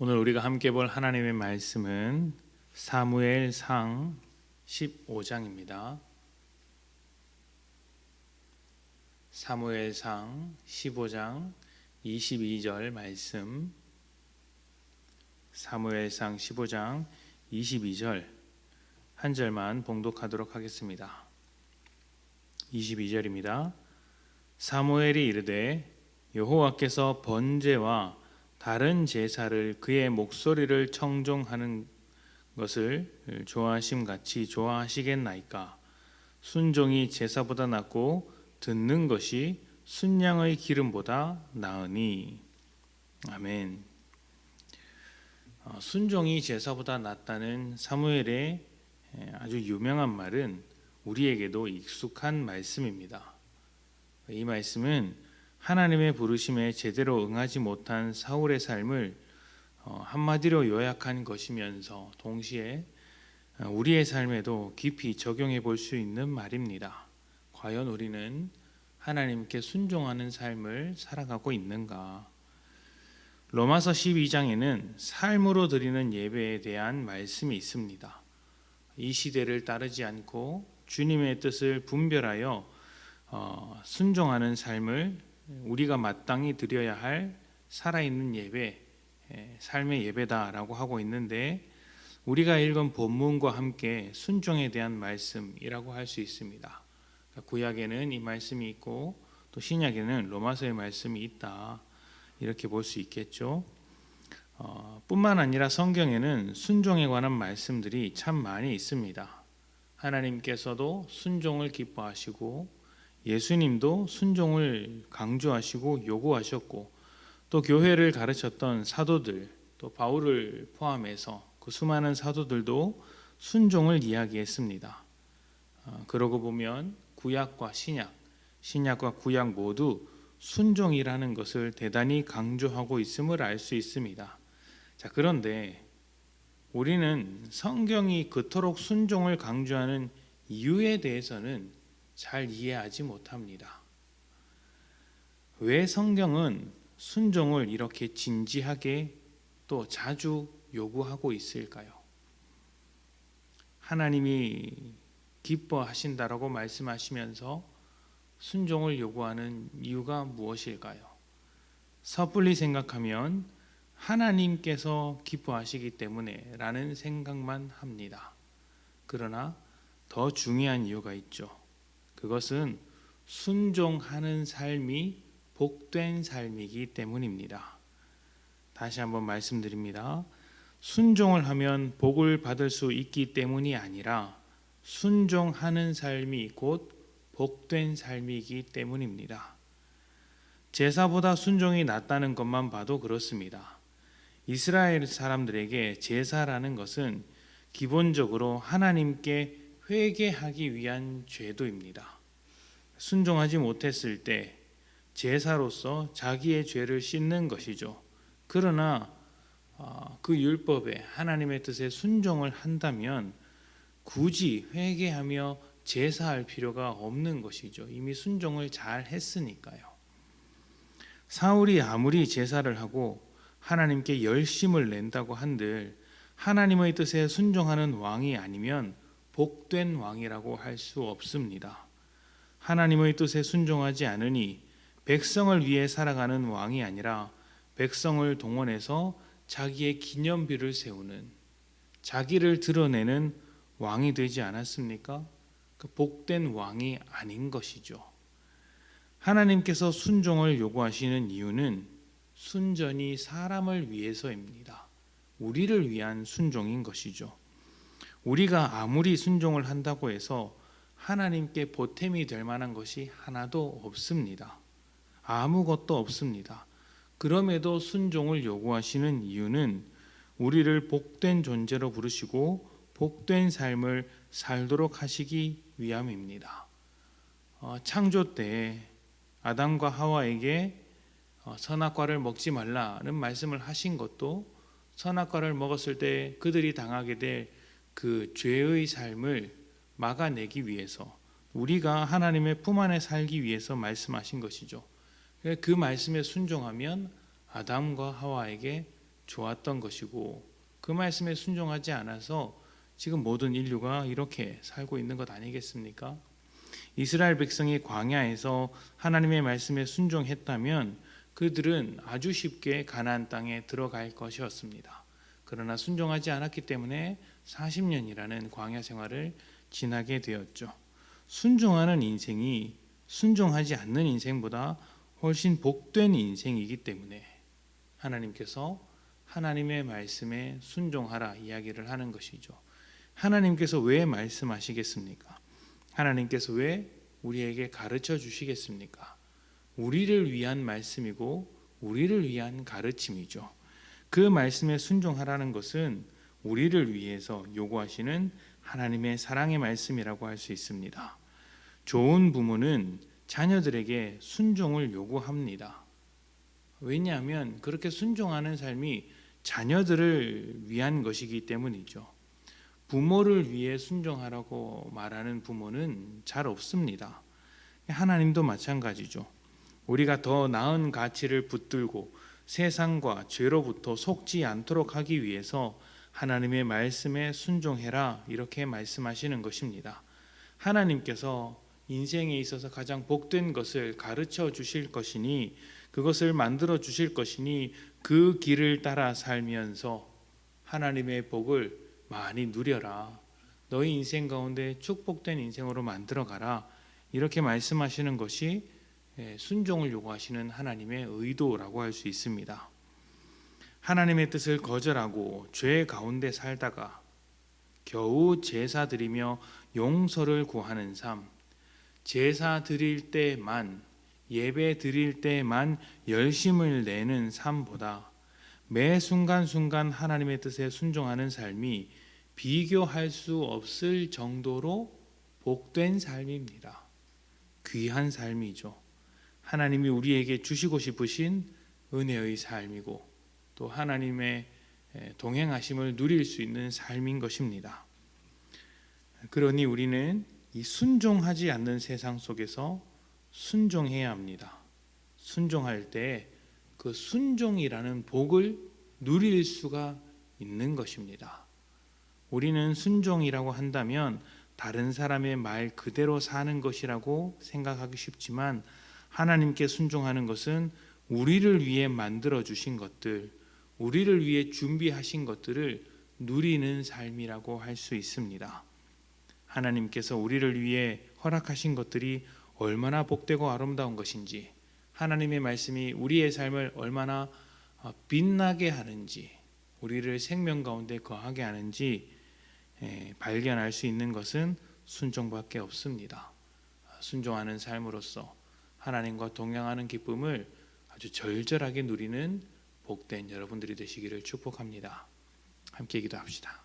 오늘 우리가 함께 볼 하나님의 말씀은 사무엘상 15장입니다. 사무엘상 15장 22절 말씀 사무엘상 15장 22절 한 절만 봉독하도록 하겠습니다. 22절입니다. 사무엘이 이르되 여호와께서 번제와 다른 제사를 그의 목소리를 청종하는 것을 좋아하심 같이 좋아하시겠나이까 순종이 제사보다 낫고 듣는 것이 순양의 기름보다 나으니 아멘. 어, 순종이 제사보다 낫다는 사무엘의 아주 유명한 말은 우리에게도 익숙한 말씀입니다. 이 말씀은 하나님의 부르심에 제대로 응하지 못한 사울의 삶을 어, 한마디로 요약한 것이면서 동시에 어, 우리의 삶에도 깊이 적용해 볼 수 있는 말입니다. 과연 우리는 하나님께 순종하는 삶을 살아가고 있는가? 로마서 12장에는 삶으로 드리는 예배에 대한 말씀이 있습니다. 이 시대를 따르지 않고 주님의 뜻을 분별하여 어, 순종하는 삶을 우리가 마땅히 드려야 할 살아있는 예배, 삶의 예배다라고 하고 있는데 우리가 읽은 본문과 함께 순종에 대한 말씀이라고 할 수 있습니다. 그러니까 구약에는 이 말씀이 있고 또 신약에는 로마서의 말씀이 있다 이렇게 볼 수 있겠죠. 어, 뿐만 아니라 성경에는 순종에 관한 말씀들이 참 많이 있습니다. 하나님께서도 순종을 기뻐하시고 예수님도 순종을 강조하시고 요구하셨고 또 교회를 가르쳤던 사도들 또 바울을 포함해서 그 수많은 사도들도 순종을 이야기했습니다. 어, 그러고 보면 구약과 신약, 신약과 구약 모두 순종이라는 것을 대단히 강조하고 있음을 알 수 있습니다. 자, 그런데 우리는 성경이 그토록 순종을 강조하는 이유에 대해서는 잘 이해하지 못합니다. 왜 성경은 순종을 이렇게 진지하게 또 자주 요구하고 있을까요? 하나님이 기뻐하신다라고 말씀하시면서 순종을 요구하는 이유가 무엇일까요? 섣불리 생각하면 하나님께서 기뻐하시기 때문에 라는 생각만 합니다. 그러나 더 중요한 이유가 있죠. 그것은 순종하는 삶이 복된 삶이기 때문입니다. 다시 한번 말씀드립니다. 순종을 하면 복을 받을 수 있기 때문이 아니라 순종하는 삶이 곧 복된 삶이기 때문입니다. 제사보다 순종이 낫다는 것만 봐도 그렇습니다. 이스라엘 사람들에게 제사라는 것은 기본적으로 하나님께 회개하기 위한 죄도입니다. 순종하지 못했을 때 제사로서 자기의 죄를 씻는 것이죠. 그러나 어, 그 율법에 하나님의 뜻에 순종을 한다면 굳이 회개하며 제사할 필요가 없는 것이죠. 이미 순종을 잘 했으니까요. 사울이 아무리 제사를 하고 하나님께 열심을 낸다고 한들 하나님의 뜻에 순종하는 왕이 아니면 복된 왕이라고 할 수 없습니다. 하나님의 뜻에 순종하지 않으니 백성을 위해 살아가는 왕이 아니라 백성을 동원해서 자기의 기념비를 세우는 자기를 드러내는 왕이 되지 않았습니까? 그 복된 왕이 아닌 것이죠. 하나님께서 순종을 요구하시는 이유는 순전히 사람을 위해서입니다. 우리를 위한 순종인 것이죠. 우리가 아무리 순종을 한다고 해서 하나님께 보탬이 될 만한 것이 하나도 없습니다. 아무것도 없습니다. 그럼에도 순종을 요구하시는 이유는 우리를 복된 존재로 부르시고 복된 삶을 살도록 하시기 위함입니다. 어, 창조 때 아담과 하와에게 어, 선악과를 먹지 말라는 말씀을 하신 것도 선악과를 먹었을 때 그들이 당하게 될 그 죄의 삶을 막아내기 위해서 우리가 하나님의 품 안에 살기 위해서 말씀하신 것이죠. 그 말씀에 순종하면 아담과 하와에게 좋았던 것이고 그 말씀에 순종하지 않아서 지금 모든 인류가 이렇게 살고 있는 것 아니겠습니까? 이스라엘 백성이 광야에서 하나님의 말씀에 순종했다면 그들은 아주 쉽게 가나안 땅에 들어갈 것이었습니다. 그러나 순종하지 않았기 때문에 40년이라는 광야 생활을 지나게 되었죠. 순종하는 인생이 순종하지 않는 인생보다 훨씬 복된 인생이기 때문에 하나님께서 하나님의 말씀에 순종하라 이야기를 하는 것이죠. 하나님께서 왜 말씀하시겠습니까? 하나님께서 왜 우리에게 가르쳐 주시겠습니까? 우리를 위한 말씀이고 우리를 위한 가르침이죠. 그 말씀에 순종하라는 것은 우리를 위해서 요구하시는 하나님의 사랑의 말씀이라고 할 수 있습니다. 좋은 부모는 자녀들에게 순종을 요구합니다. 왜냐하면 그렇게 순종하는 삶이 자녀들을 위한 것이기 때문이죠. 부모를 위해 순종하라고 말하는 부모는 잘 없습니다. 하나님도 마찬가지죠. 우리가 더 나은 가치를 붙들고 세상과 죄로부터 속지 않도록 하기 위해서 하나님의 말씀에 순종해라 이렇게 말씀하시는 것입니다. 하나님께서 인생에 있어서 가장 복된 것을 가르쳐 주실 것이니 그것을 만들어 주실 것이니 그 길을 따라 살면서 하나님의 복을 많이 누려라. 너희 인생 가운데 축복된 인생으로 만들어 가라. 이렇게 말씀하시는 것이 예, 순종을 요구하시는 하나님의 의도라고 할 수 있습니다. 하나님의 뜻을 거절하고 죄 가운데 살다가 겨우 제사 드리며 용서를 구하는 삶, 제사 드릴 때만 예배 드릴 때만 열심을 내는 삶보다 매 순간순간 하나님의 뜻에 순종하는 삶이 비교할 수 없을 정도로 복된 삶입니다. 귀한 삶이죠. 하나님이 우리에게 주시고 싶으신 은혜의 삶이고 또 하나님의 동행하심을 누릴 수 있는 삶인 것입니다. 그러니 우리는 이 순종하지 않는 세상 속에서 순종해야 합니다. 순종할 때 그 순종이라는 복을 누릴 수가 있는 것입니다. 우리는 순종이라고 한다면 다른 사람의 말 그대로 사는 것이라고 생각하기 쉽지만 하나님께 순종하는 것은 우리를 위해 만들어 주신 것들, 우리를 위해 준비하신 것들을 누리는 삶이라고 할 수 있습니다. 하나님께서 우리를 위해 허락하신 것들이 얼마나 복되고 아름다운 것인지, 하나님의 말씀이 우리의 삶을 얼마나 어, 빛나게 하는지, 우리를 생명 가운데 거하게 하는지 발견할 수 있는 것은 순종밖에 없습니다. 순종하는 삶으로서 하나님과 동행하는 기쁨을 아주 절절하게 누리는 복된 여러분들이 되시기를 축복합니다. 함께 기도합시다.